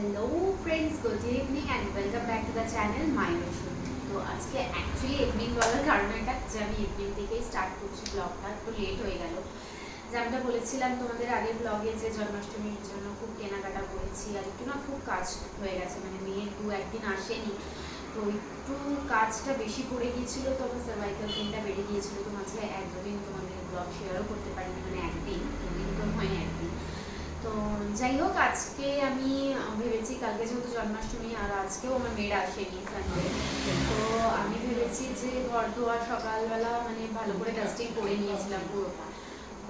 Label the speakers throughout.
Speaker 1: Hello friends good evening and welcome back to the channel my mission তো আজকে actually evening বলার কারণ এটা যে আমি ইভিনিং থেকেই স্টার্ট করছি ব্লগটা একটু লেট হয়ে গেল। যেমনটা বলেছিলাম তোমাদের আগের ব্লগে যে জন্মাষ্টমীর জন্য খুব কেনাকাটা করেছি, আর একটু না খুব কাজ হয়ে গেছে মানে মেয়ের দু একদিন আসেনি। তো একটু কাজটা বেশি পড়ে গিয়েছিল, তো আমার সার্ভাইকাল পেনটা বেড়ে গিয়েছিল, তো মাঝে এক দুদিন তোমাদের ব্লগ শেয়ারও করতে পারিনি মানে একদিন, দুদিন তো হয় একদিন তো যাই হোক, আজকে আমি ভেবেছি কালকে যেহেতু জন্মাষ্টমী আর আজকেও আমার মেয়ের আসেনি সানডে তো আমি ভেবেছি যে ঘর ধোয়া সকালবেলা মানে ভালো করে ডাস্টিং করে নিয়েছিলাম পুরোটা।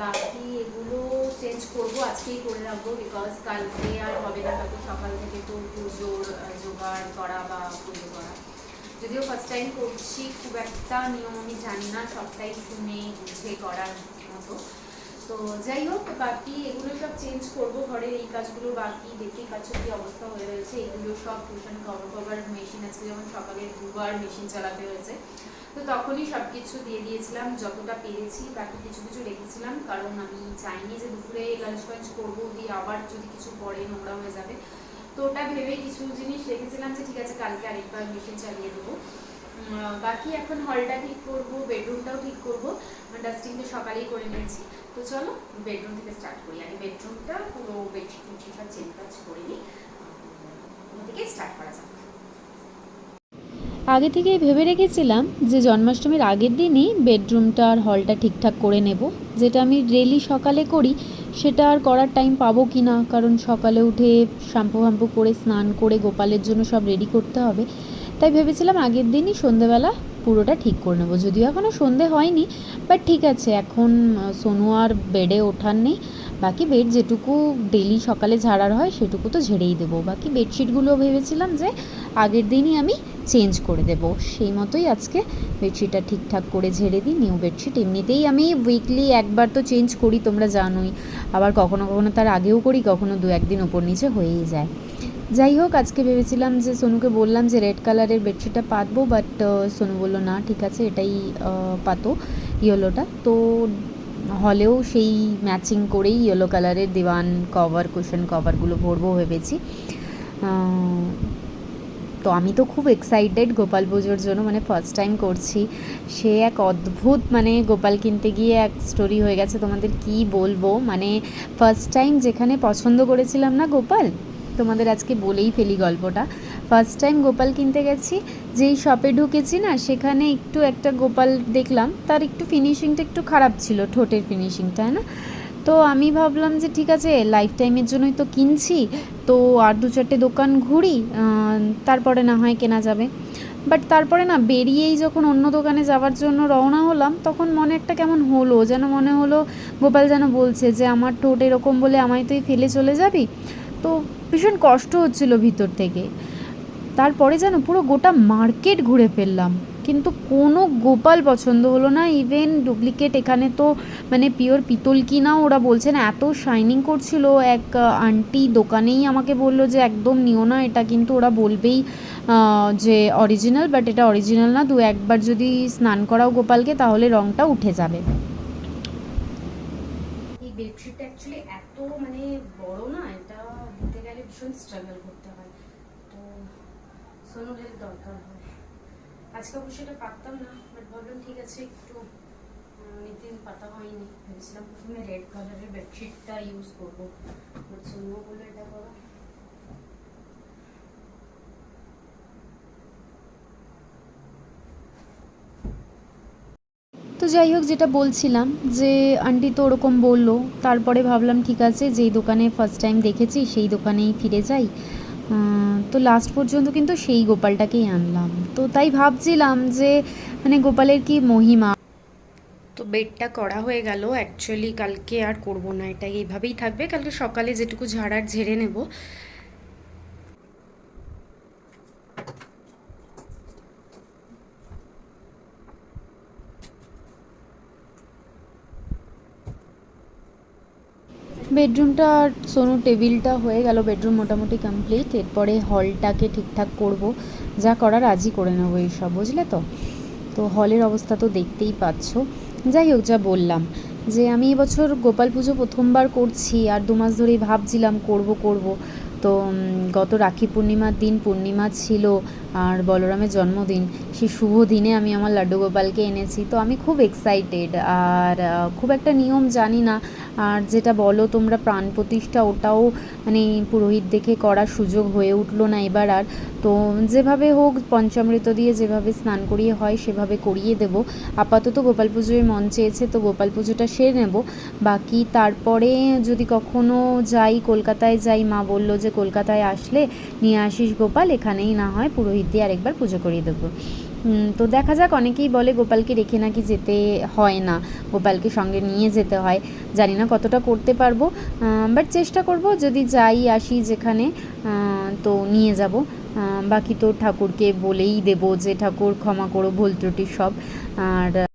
Speaker 1: বাকি এগুলো চেঞ্জ করব, আজকেই করে রাখব বিকজ কালকে আর হবে না, কালকে সকাল থেকে তো পুজোর জোগাড় করা বা পুজো করা। যদিও ফার্স্ট টাইম করছি, খুব একটা নিয়ম আমি জানি না, সবটাই শুনে বুঝে করার মতো। তো যাই হোক, বাকি এগুলো সব চেঞ্জ করব। ঘরের এই কাজগুলো বাকি, দেখতেই পাচ্ছ কি অবস্থা হয়ে রয়েছে। এগুলো সব টিউশন কভার কভার মেশিন আছে, যেমন সকালে দুবার মেশিন চালাতে হয়েছে। তো তখনই সব কিছু দিয়ে দিয়েছিলাম, যতটা পেরেছি, বাকি কিছু কিছু রেখেছিলাম। কারণ আমি চাইনি যে দুপুরে লাঞ্চ ফাঞ্চ করব দিয়ে আবার যদি কিছু পরে নোংরা হয়ে যাবে। তো ওটা ভেবে কিছু জিনিস রেখেছিলাম যে ঠিক আছে, কালকে আরেকবার মেশিন চালিয়ে দেবো। বাকি এখন হলটা ঠিক করব বেডরুমটাও ঠিক করব ডাস্টিং তো সকালেই করে নিয়েছি। তো চলো বেডরুম থেকে স্টার্ট করি। আগে বেডরুমটা পুরো বেডশিট টেডশিট সব চেঞ্জ কাজ করে নিই। ওখান থেকে স্টার্ট করা যাক।
Speaker 2: আগে থেকেই ভেবে রেখেছিলাম যে জন্মাষ্টমীর আগের দিনই বেডরুমটা আর হলটা ঠিকঠাক করে নেব। যেটা আমি ডেলি সকালে করি, সেটা আর করার টাইম পাবো কি না? কারণ সকালে উঠে শ্যাম্পু ফ্যাম্পু করে, স্নান করে, গোপালের জন্য সব রেডি করতে হবে। তাই ভেবেছিলাম আগের দিনই সন্ধেবেলা পুরোটা ঠিক করে নেব। যদিও এখনও সন্ধে হয়নি বাট ঠিক আছে, এখন সোনু আর বেডে ওঠার নেই। বাকি বেড যেটুকু ডেলি সকালে ঝাড়ার হয়, সেটুকু তো ঝেড়েই দেবো। বাকি বেডশিটগুলো ভেবেছিলাম যে আগের দিনই আমি চেঞ্জ করে দেব। সেই মতোই আজকে বেডশিটটা ঠিকঠাক করে ঝেড়ে দিই নিউ বেডশিট এমনিতেই আমি উইকলি একবার তো চেঞ্জ করি, তোমরা জানোই। আবার কখনো কখনো তার আগেও করি, কখনো দু একদিন ওপর নিচে হয়েই যায়। যাই হোক, আজকে ভেবেছিলাম যে সোনুকে বললাম যে রেড কালারের বেডশিটটা পাতবো বাট সোনু বলল, না, ঠিক আছে, এটাই পাতো ইয়েলোটা। তো হলেও সেই ম্যাচিং করেই ইয়েলো কালারের দিওয়ান কভার কুশন কভারগুলো ভরবো ভেবেছি। তো আমি তো খুব এক্সাইটেড গোপাল পুজোর জন্য মানে ফার্স্ট টাইম করছি। সে এক অদ্ভুত মানে গোপাল কিনতে গিয়ে এক স্টোরি হয়ে গেছে, তোমাদের কি বলব? মানে ফার্স্ট টাইম যেখানে পছন্দ করেছিলাম না গোপাল তোমাদের আজকে বলেই ফেলি গল্পটা। ফার্স্ট টাইম গোপাল কিনতে গেছি, যেই শপে ঢুকেছি না, সেখানে একটু একটা গোপাল দেখলাম, তার একটু ফিনিশিংটা একটু খারাপ ছিল, ঠোঁটের ফিনিশিংটা হ্যাঁ না? তো আমি ভাবলাম যে ঠিক আছে লাইফ টাইমের জন্যই তো কিনছি, তো আর দু চারটে দোকান ঘুরি তারপরে না হয় কেনা যাবে। বাট তারপরে না, বেরিয়েই যখন অন্য দোকানে যাওয়ার জন্য রওনা হলাম, তখন মনে একটা কেমন হলো, যেন মনে হলো গোপাল যেন বলছে যে, আমার ঠোঁট এরকম বলে আমায় তুই ফেলে চলে যাবি? তো ভীষণ কষ্ট হচ্ছিল ভিতর থেকে। তারপরে যেন পুরো গোটা মার্কেট ঘুরে ফেললাম। কিন্তু কোনো গোপাল পছন্দ হলো না। ইভেন ডুপ্লিকেট এখানে তো মানে পিওর পিতল কিনা ওরা বলছেন এত শাইনিং করছিল। এক আন্টি দোকানেই আমাকে বলল যে, একদম নিও না। এটা কিন্তু ওরা বলবেই যে অরিজিনাল বাট এটা অরিজিনাল না। দু একবার যদি স্নান করাও গোপালকে, তাহলে রঙটা উঠে যাবে।
Speaker 1: বেডশিটটা অ্যাকচুয়ালি এত মানে বড় না, এটা দিতে গেলে ভীষণ স্ট্রাগল করতে হয়। তো সোনুলের দরকার হয়। আজকে অবশ্যই এটা পারতাম না বাট ভাবলাম ঠিক আছে, একটু অনেকদিন পাতা হয়নি। ভেবেছিলাম প্রথমে রেড কালারের বেডশিটটা ইউজ করব। বাট সোনুও বলল, এটা করো।
Speaker 2: যাই হোক, যেটা বলছিলাম যে আন্টি তো ওরকম বলল, তারপরে ভাবলাম ঠিক আছে, যেই দোকানে ফার্স্ট টাইম দেখেছি, সেই দোকানেই ফিরে যাই। তো লাস্ট পর্যন্ত কিন্তু সেই গোপালটাকেই আনলাম। তো তাই ভাবছিলাম যে মানে গোপালের কি মহিমা?
Speaker 1: তো বেডটা করা হয়ে গেল অ্যাকচুয়ালি কালকে আর করব না এটা এইভাবেই থাকবে। কালকে সকালে যেটুকু ঝাড়ার ঝেড়ে নেব
Speaker 2: বেডরুমটা আর সোনু টেবিলটা হয়ে গেল, বেডরুম মোটামুটি কমপ্লিট এরপরে হলটাকে ঠিকঠাক করব। যা করার আজই করে নেব এইসব, বুঝলে তো? তো হলের অবস্থা তো দেখতেই পাচ্ছ। যাই হোক, যা বললাম, যে আমি এবছর গোপাল পুজো প্রথমবার করছি, আর দু মাস ধরেই ভাবছিলাম করব করব। তো গত রাখি পূর্ণিমার দিন পূর্ণিমা ছিল, আর বলরামের জন্মদিন, সেই শুভ দিনে আমি আমার লাড্ডু গোপালকে এনেছি। তো আমি খুব এক্সাইটেড আর খুব একটা নিয়ম জানি না আর যেটা বলো তোমরা প্রাণ প্রতিষ্ঠা, ওটাও মানে পুরোহিত দেখে করার সুযোগ হয়ে উঠল না এবার আর। তো যেভাবে হোক পঞ্চামৃত দিয়ে যেভাবে স্নান করিয়ে হয় সেভাবে করিয়ে দেব। আপাতত গোপাল পুজোয় মন চেয়েছে তো গোপাল পুজোটা সেরে নেব। বাকি তারপরে যদি কখনো যাই, কলকাতায় যাই, মা বলল যে কলকাতায় আসলে নিয়ে আসিস গোপাল, এখানেই না হয় পুরোহিত দিয়ে আরেকবার পুজো করিয়ে দেবো। তো দেখা যাক, অনেকেই বলে গোপালকে রেখে নাকি যেতে হয় না। গোপালকে সঙ্গে নিয়ে যেতে হয়। জানি না কতটা করতে পারব। বাট চেষ্টা করব, যদি যাই, আসি যেখানে তো নিয়ে যাব। বাকি তো ঠাকুরকে বলেই দেব যে, ঠাকুর ক্ষমা করো, ভুল ত্রুটি সব। আর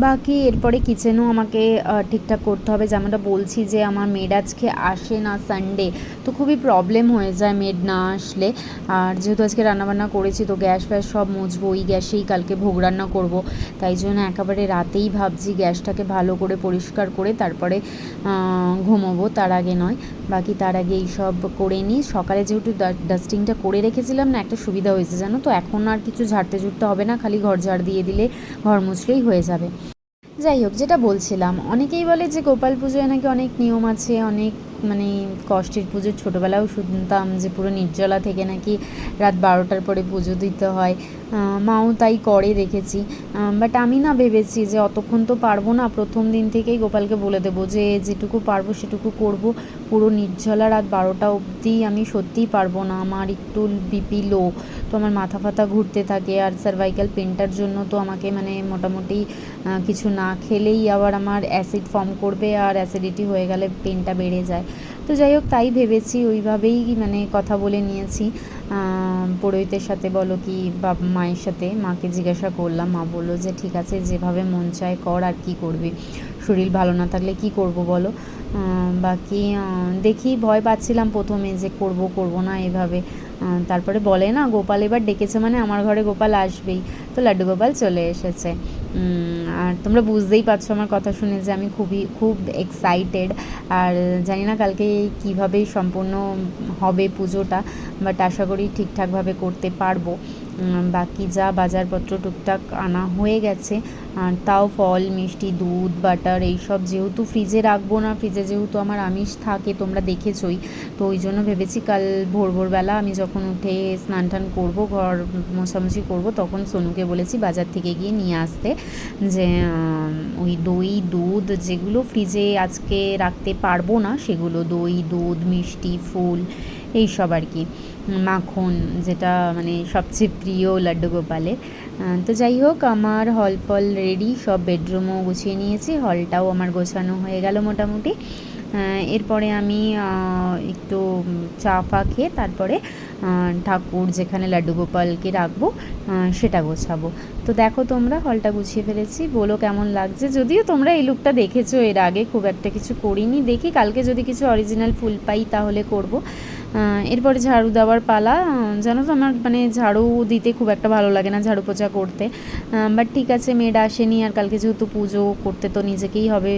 Speaker 2: বাকি এরপরে কিচেনও আমাকে ঠিকঠাক করতে হবে। যেমনটা বলছি যে আমার মেড আজকে আসে না সানডে তো খুবই প্রবলেম হয়ে যায় মেড না আসলে। আর যেহেতু আজকে রান্নাবান্না করেছি, তো গ্যাস ফ্যাস সব মুছবো, ওই গ্যাসেই কালকে ভোগ রান্না করব। তাই জন্য একেবারে রাতেই ভাবছি গ্যাসটাকে ভালো করে পরিষ্কার করে তারপরে ঘুমোবো, তার আগে নয়। বাকি তার আগে এইসব করে নিই। সকালে যেহেতু ডাস্টিংটা করে রেখেছিলাম না, একটা সুবিধা হয়েছে জানো তো? এখন আর কিছু ঝাড়তে ঝুড়তে হবে না, খালি ঘর ঝাড় দিয়ে দিলে ঘর মুছলেই হয়ে যাবে। যাই হোক, যেটা বলছিলাম, অনেকেই বলে যে গোপাল পুজোয় নাকি অনেক নিয়ম আছে, অনেক মানে কষ্টের পুজো ছোটোবেলাও শুনতাম যে পুরো নির্জলা থেকে নাকি রাত বারোটার পরে পুজো দিতে হয়। মাও তাই করে দেখেছি। বাট আমি না ভেবেছি যে অতক্ষণ তো পারব না, প্রথম দিন থেকেই গোপালকে বলে দেবো যে যেটুকু পারব সেটুকু করব। পুরো নির্জলা রাত বারোটা অবধি আমি সত্যিই পারব না, আমার একটু বিপি লো তো আমার মাথা ফাথা ঘুরতে থাকে আর সার্ভাইকাল পেনটার জন্য তো আমাকে মানে মোটামুটি কিছু না খেলেই আবার আমার অ্যাসিড ফর্ম করবে আর অ্যাসিডিটি হয়ে গেলে পেনটা বেড়ে যায়। তো যাই হোক, তাই ভেবেছি, ওইভাবেই মানে কথা বলে নিয়েছি। পুরোহিতের সাথে বলো কি বাবা মায়ের সাথে। মাকে জিজ্ঞাসা করলাম, মা বলল যে, ঠিক আছে, যেভাবে মন চায় কর, আর কি করবি? শরীর ভালো না থাকলে কি করব বলো? বাকি দেখি, ভয় পাচ্ছিলাম প্রথমে যে, করব করব না এভাবে। তারপরে বলে, না, গোপাল এবার ডেকেছে মানে আমার ঘরে গোপাল আসবেই। তো লাড্ডু গোপাল চলে এসেছে। আর তোমরা বুঝতেই পারছ আমার কথা শুনে যে আমি খুবই, খুব এক্সাইটেড আর জানি না কালকে কীভাবে সম্পূর্ণ হবে পুজোটা বাট আশা করি ঠিকঠাকভাবে করতে পারব। বাকি যা বাজারপত্র টুকটাক আনা হয়ে গেছে, আর তাও ফল, মিষ্টি, দুধ, বাটার, এইসব যেহেতু ফ্রিজে রাখব না ফ্রিজে যেহেতু আমার আমিষ থাকে, তোমরা দেখেছই। তো ওই জন্য ভেবেছি কাল ভোর ভোরবেলা আমি যখন উঠে স্নান টান করব, ঘর মোছামুছি করব, তখন সোনুকে বলেছি বাজার থেকে গিয়ে নিয়ে আসতে যে ওই দই, দুধ যেগুলো ফ্রিজে আজকে রাখতে পারব না, সেগুলো দই, দুধ, মিষ্টি, ফুল, এইসব আর কি। মাখন, যেটা মানে সবচেয়ে প্রিয় লাড্ডু গোপালের। তো যাই হোক, আমার হল ফল রেডি সব বেডরুমও গুছিয়ে নিয়েছি হলটাও আমার গোছানো হয়ে গেল মোটামুটি। এরপরে আমি একটু চা ফা খেয়ে তারপরে ঠাকুর যেখানে লাড্ডু গোপালকে রাখব সেটা গোছাবো। তো দেখো তোমরা হলটা গুছিয়ে ফেলেছি, বলো কেমন লাগছে? যদিও তোমরা এই লুকটা দেখেছ, এর আগে খুব একটা কিছু করিনি, দেখি কালকে যদি কিছু অরিজিনাল ফুল পাই তাহলে করব। এরপরে ঝাড়ু দেওয়ার পালা জানো তো আমার মানে ঝাড়ু দিতে খুব একটা ভালো লাগে না ঝাড়ু পোছা করতে। বাট ঠিক আছে, মেয়েটা আসেনি আর কালকে যেহেতু পুজো করতে তো নিজেকেই হবে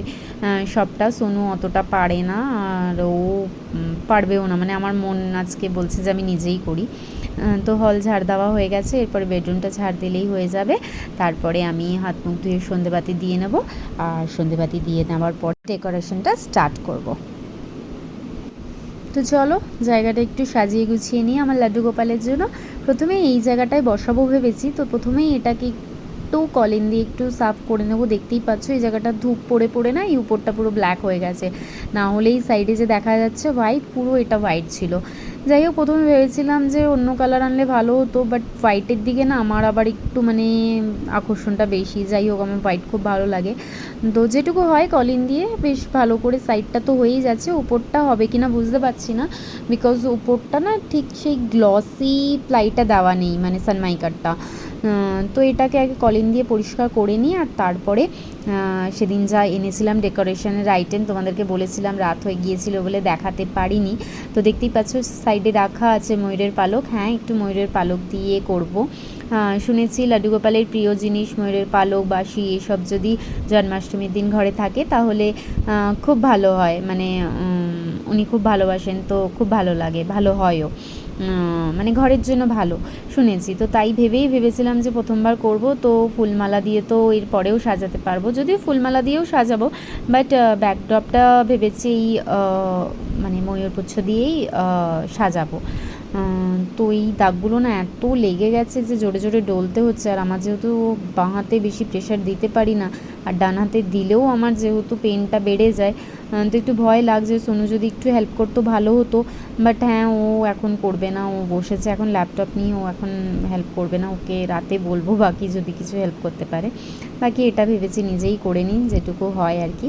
Speaker 2: সবটা সোনু অতটা পারে না, আর ও পারবেও না। মানে আমার মন আজকে বলছে যে আমি নিজেই করি। তো হল ঝাড় দেওয়া হয়ে গেছে, এরপরে বেডরুমটা ঝাড় দিলেই হয়ে যাবে। তারপরে আমি হাত মুখ ধুয়ে সন্ধেবাতি দিয়ে নেব, আর সন্ধেবাতি দিয়ে নেওয়ার পর ডেকোরেশনটা স্টার্ট করব। তো চলো, জায়গাটা একটু সাজিয়ে গুছিয়ে নিই আমার লাড্ডু গোপালের জন্য। প্রথমে এই জায়গাটায় বসাবো ভেবেছি, তো প্রথমেই এটাকে একটু কলিন দিয়ে একটু সাফ করে নেব। দেখতেই পাচ্ছ এই জায়গাটা ধূপ পড়ে পড়ে না, এই উপরটা পুরো ব্ল্যাক হয়ে গেছে। না হলে এই সাইডে যে দেখা যাচ্ছে হোয়াইট পুরো এটা হোয়াইট ছিল। যাই হোক প্রথমে ভেবেছিলাম যে অন্য কালার আনলে ভালো হতো বাট হোয়াইটের দিকে না আমার আবার একটু মানে আকর্ষণটা বেশি। যাই হোক আমার হোয়াইট খুব ভালো লাগে। তো যেটুকু হয় কলিন দিয়ে, বেশ ভালো করে সাইডটা তো হয়েই যাচ্ছে। উপরটা হবে কিনা বুঝতে পারছি না বিকজ উপরটা না ঠিক সেই গ্লসি প্লাইটা দেওয়া নেই মানে সানমাইকারটা। তো এটাকে আগে কলিন দিয়ে পরিষ্কার করে নিই আর তারপরে সেদিন যা এনেছিলাম ডেকোরেশনের আইটেম তোমাদেরকে বলেছিলাম, রাত হয়ে গিয়েছিল বলে দেখাতে পারিনি। তো দেখতেই পাচ্ছ, সাইডে রাখা আছে ময়ূরের পালক। হ্যাঁ একটু ময়ূরের পালক দিয়ে করব। শুনেছি লাড্ডু গোপালের প্রিয় জিনিস ময়ূরের পালক বাসি এসব যদি জন্মাষ্টমীর দিন ঘরে থাকে তাহলে খুব ভালো হয়। মানে উনি খুব ভালোবাসেন, তো খুব ভালো লাগে, ভালো হয়ও। মানে ঘরের জন্য ভালো, শুনেছি। তো তাই ভেবেই ভেবেছিলাম যে প্রথমবার করব, তো ফুলমালা দিয়ে তো এর পরেও সাজাতে পারব। যদিও ফুলমালা দিয়েও সাজাবো বাট ব্যাকড্রপটা ভেবেছি মানে ময়ূরপুচ্ছ দিয়েই সাজাবো। তো এই দাগগুলো না এত লেগে গেছে যে জোরে জোরে ডলতে হচ্ছে। আর আমার যেহেতু বাঁ হাতে বেশি প্রেশার দিতে পারি না, আর ডান হাতে দিলেও আমার যেহেতু পেনটা বেড়ে যায় তো একটু ভয় লাগছে। সোনু যদি একটু হেল্প করতো ভালো হতো। বাট হ্যাঁ ও এখন করবে না। ও বসেছে এখন ল্যাপটপ নিয়ে, ও এখন হেল্প করবে না। ওকে রাতে বলব বাকি যদি কিছু হেল্প করতে পারে। বাকি এটা ভেবেছি নিজেই করে নিই, যেটুকু হয় আর কি।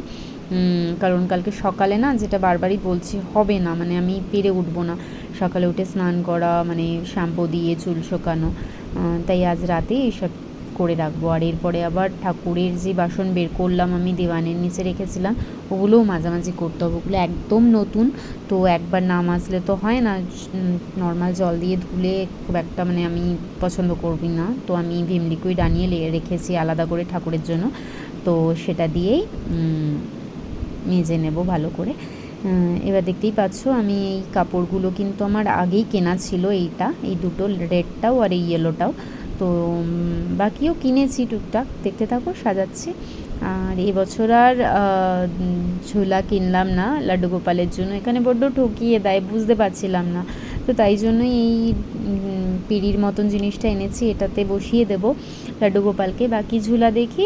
Speaker 2: কারণ কালকে সকালে না যেটা বারবারই বলছি, হবে না মানে আমি পেরে উঠবো না। সকালে উঠে স্নান করা মানে শ্যাম্পু দিয়ে চুল শোকানো তাই আজ রাতে এইসব করে রাখব। আর এরপরে আবার ঠাকুরের যে বাসন বের করলাম আমি দেওয়ানের নিচে রেখেছিলাম, ওগুলোও মাঝামাঝি করতে হবে। ওগুলো একদম নতুন, তো একবার না মাজলে তো হয় না নর্মাল জল দিয়ে ধুলে খুব একটা মানে আমি পছন্দ করবি না। তো আমি ভিম লিকুইড আনিয়ে রেখেছি আলাদা করে ঠাকুরের জন্য, তো সেটা দিয়েই মেজে নেব ভালো করে। এবার দেখতেই পাচ্ছ আমি এই কাপড়গুলো কিন্তু আমার আগেই কেনা ছিল এইটা, এই দুটো রেডটাও আর এই ইয়েলোটাও তো বাকিও কিনেছি টুকটাক, দেখতে থাকো, সাজাচ্ছি। আর এবছর আর ঝোলা কিনলাম না লাড্ডু গোপালের জন্য, এখানে বড্ড ঠকিয়ে দেয়, বুঝতে পারছিলাম না। তো তাই জন্যই এই পিঁড়ির মতন জিনিসটা এনেছি, এটাতে বসিয়ে দেব লাড্ডু গোপালকে। বাকি ঝুলা দেখি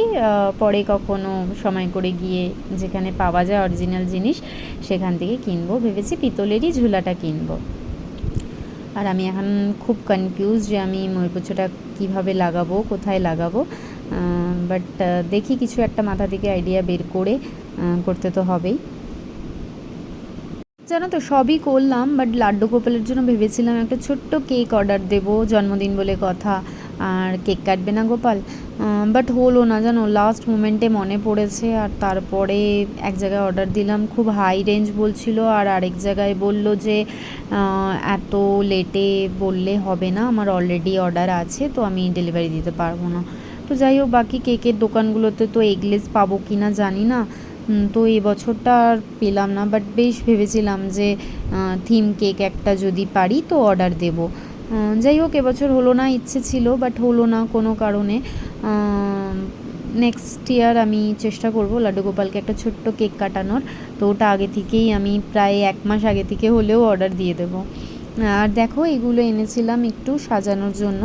Speaker 2: পরে কখনো সময় করে গিয়ে যেখানে পাওয়া যায় অরিজিনাল জিনিস, সেখান থেকে কিনবো। ভেবেছি পিতলেরই ঝুলাটা কিনবো। আর আমি এখন খুব কনফিউজ যে আমি ময়ূরপুচ্ছটা কীভাবে লাগাবো, কোথায় লাগাবো। বাট দেখি কিছু একটা মাথা থেকে আইডিয়া বের করে করতে তো হবেই। জানো তো, সবই করলাম বাট লাড্ডু গোপালের জন্য ভেবেছিলাম একটা ছোট্ট কেক অর্ডার দেব, জন্মদিন বলে কথা, আর কেক কাটবে না গোপাল। বাট হলো না, জানো লাস্ট মোমেন্টে মনে পড়েছে, আর তারপরে এক জায়গায় অর্ডার দিলাম, খুব হাই রেঞ্জ বলছিল, আর আরেক জায়গায় বলল যে এত লেটে বললে হবে না, আমার অলরেডি অর্ডার আছে, তো আমি ডেলিভারি দিতে পারব না। তো যাই হোক, বাকি কেকের দোকানগুলোতে তো এগলেস পাবো কি না জানি না তো এই বছরটা আর পেলাম না বাট বেশ ভেবেছিলাম যে থিম কেক একটা যদি পারি তো অর্ডার দেব। যাই হোক, এবছর হলো না, ইচ্ছে ছিল বাট হলো না কোনো কারণে। নেক্সট ইয়ার আমি চেষ্টা করব লাড্ডু গোপালকে একটা ছোট্ট কেক কাটানোর, তো ওটা আগে থেকেই আমি প্রায় এক মাস আগে থেকে হলেও অর্ডার দিয়ে দেবো। আর দেখো, এগুলো এনেছিলাম একটু সাজানোর জন্য।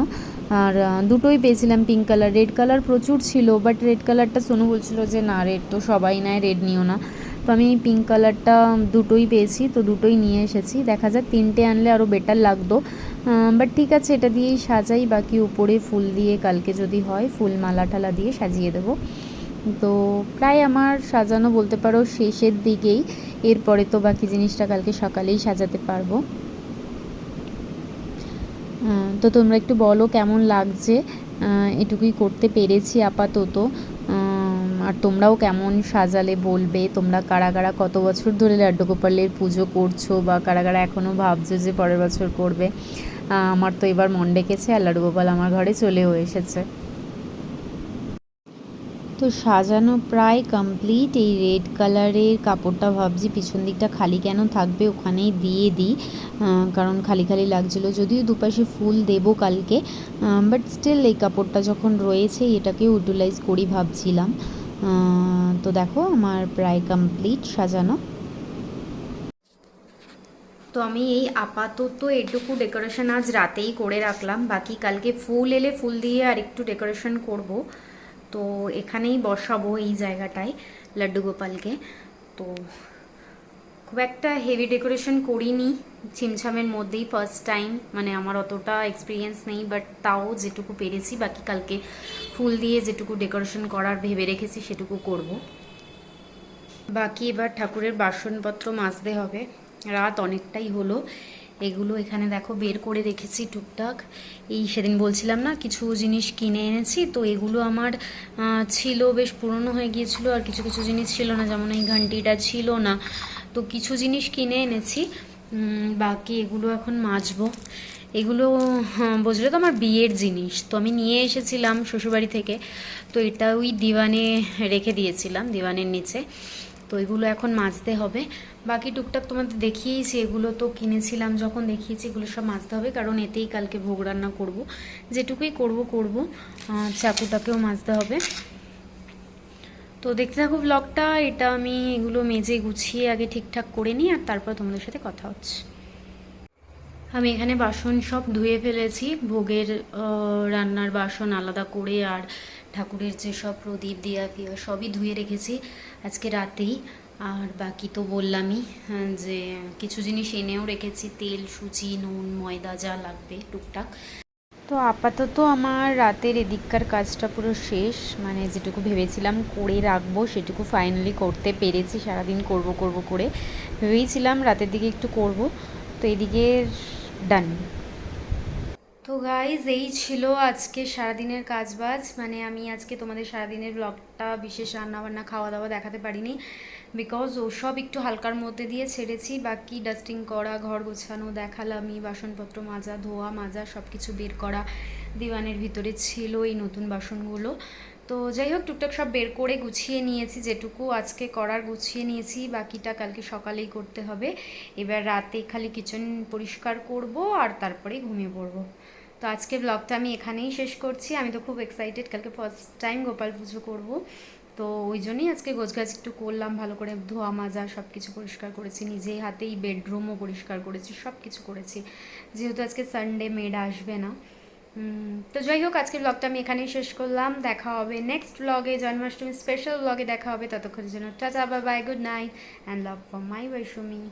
Speaker 2: আর দুটোই পেয়েছিলাম পিঙ্ক কালার রেড কালার প্রচুর ছিল বাট রেড কালারটা সোনু বলছিল যে না রেড তো সবাই নেয় রেড নিও না। তো আমি পিঙ্ক কালারটা দুটোই পেয়েছি, তো দুটোই নিয়ে এসেছি। দেখা যাক তিনটে আনলে আরও বেটার লাগতো। বাট ঠিক আছে, এটা দিয়েই সাজাই, বাকি উপরে ফুল দিয়ে কালকে যদি হয়, ফুল মালা টালা দিয়ে সাজিয়ে দেবো। তো প্রায় আমার সাজানো বলতে পারো শেষের দিকেই, এরপরে তো বাকি জিনিসটা কালকে সকালেই সাজাতে পারব। তো তোমরা একটু বলো কেমন লাগছে? এটুকুই করতে পেরেছি আপাতত। আর তোমরাও কেমন সাজালে বলবে? তোমরা কারা কারা কত বছর ধরে লাড্ডু গোপালের পুজো করছ বা কারা কারা এখনও ভাবছ যে পরের বছর করবে? আমার তো এবার মন ডেকেছে আর লাড্ডু গোপাল আমার ঘরে চলেও এসেছে। তো সাজানো প্রায় কমপ্লিট এই রেড কালারের কাপড়টা ভাবছি, পিছন দিকটা খালি কেন থাকবে ওখানেই দিয়ে দিই কারণ খালি খালি লাগছিল যদিও দুপাশে ফুল দেবো কালকে বাট স্টিল এই কাপড়টা যখন রয়েছে এটাকে ইউটিলাইজ করি ভাবছিলাম তো দেখো আমার প্রায় কমপ্লিট সাজানো।
Speaker 1: তো আমি এই আপাতত এটুকু ডেকোরেশন আজ রাতেই করে রাখলাম, বাকি কালকে ফুল এলে ফুল দিয়ে আর একটু ডেকোরেশন করব। তো এখানেই বসাবো এই জায়গাটায় লাড্ডু গোপালকে। তো খুব একটা হেভি ডেকোরেশন করিনি, ছিমছামের মধ্যেই ফার্স্ট টাইম মানে আমার অতটা এক্সপিরিয়েন্স নেই বাট তাও যেটুকু পেরেছি, বাকি কালকে ফুল দিয়ে যেটুকু ডেকোরেশন করার ভেবে রেখেছি, সেটুকু করব। বাকি এবার ঠাকুরের বাসনপত্র মাজতে হবে। রাত অনেকটাই হলো। এগুলো এখানে দেখো বের করে রেখেছি টুকটাক। এই সেদিন বলছিলাম না কিছু জিনিস কিনে এনেছি তো এগুলো আমার ছিল বেশ পুরনো হয়ে গিয়েছিল আর কিছু কিছু জিনিস ছিল না যেমন এই ঘন্টিটা ছিল না। তো কিছু জিনিস কিনে এনেছি বাকি এগুলো এখন মাজবো। এগুলো হ্যাঁ, বুঝলে তো আমার বিয়ের জিনিস তো আমি নিয়ে এসেছিলাম শ্বশুরবাড়ি থেকে তো এটা ওই দিওয়ানে রেখে দিয়েছিলাম দিওয়ানের নিচে।
Speaker 2: তো এগুলো এখন মাজতে হবে। বাকি টুকটাক তোমাদের দেখিয়েছি এগুলো তো কিনেছিলাম যখন দেখিয়েছি, এগুলো সব মাজতে হবে, কারণ এতেই কালকে ভোগ রান্না করব। যেটুকুই করব করব। চাকুটাকেও মাজতে হবে। তো দেখতে থাকো ব্লগটা এটা আমি এগুলো মেজে গুছিয়ে আগে ঠিকঠাক করে নিই, আর তারপর তোমাদের সাথে কথা হচ্ছে। আমি এখানে বাসন সব ধুয়ে ফেলেছি, ভোগের রান্নার বাসন আলাদা করে, আর ঠাকুরের যে সব প্রদীপ দিয়া ফিয়া সবই ধুয়ে রেখেছি আজকে রাতেই। আর বাকি তো বললামই হ্যাঁ, যে কিছু জিনিস এনেও রেখেছি তেল সুজি নুন ময়দা যা লাগবে টুকটাক। তো আপাতত আমার রাতের এদিককার কাজটা পুরো শেষ মানে যেটুকু ভেবেছিলাম করে রাখব সেটুকু ফাইনালি করতে পেরেছি সারাদিন করব করব করে। ভেবেইছিলাম রাতের দিকে একটু করব তো এদিকে ডান তো গাইজ এই ছিল আজকে সারাদিনের কাজবাজ। মানে আমি আজকে তোমাদের সারাদিনের ব্লগটা বিশেষ রান্নাবান্না খাওয়া দাওয়া দেখাতে পারিনি। বিকজ ওসব একটু হালকার মধ্যে দিয়ে ছেড়েছি। বাকি ডাস্টিং করা, ঘর গোছানো দেখালামই বাসনপত্র মাজা, ধোয়া, মাজা সব কিছু বের করা দিওয়ানের ভিতরে ছিল এই নতুন বাসনগুলো। তো যাই হোক, টুকটাক সব বের করে গুছিয়ে নিয়েছি, যেটুকু আজকে করার গুছিয়ে নিয়েছি, বাকিটা কালকে সকালেই করতে হবে। এবার রাতে খালি কিচেন পরিষ্কার করব আর তারপরেই ঘুমিয়ে পড়ব। তো আজকে ব্লগটা আমি এখানেই শেষ করছি। আমি তো খুব এক্সাইটেড কালকে ফার্স্ট টাইম গোপাল পুজো করব। তো ওই জন্যই আজকে গোছগাছ একটু করলাম, ভালো করে ধোয়া মাজা সব কিছু পরিষ্কার করেছি, নিজেই হাতেই বেডরুমও পরিষ্কার করেছি সব কিছু করেছি। যেহেতু আজকে সানডে মেড আসবে না। তো যাই হোক, আজকের ব্লগটা আমি এখানেই শেষ করলাম। দেখা হবে নেক্সট ব্লগে জন্মাষ্টমী স্পেশাল ব্লগে দেখা হবে। ততক্ষণের জন্য tata bye bye good night and love for my বৈষমী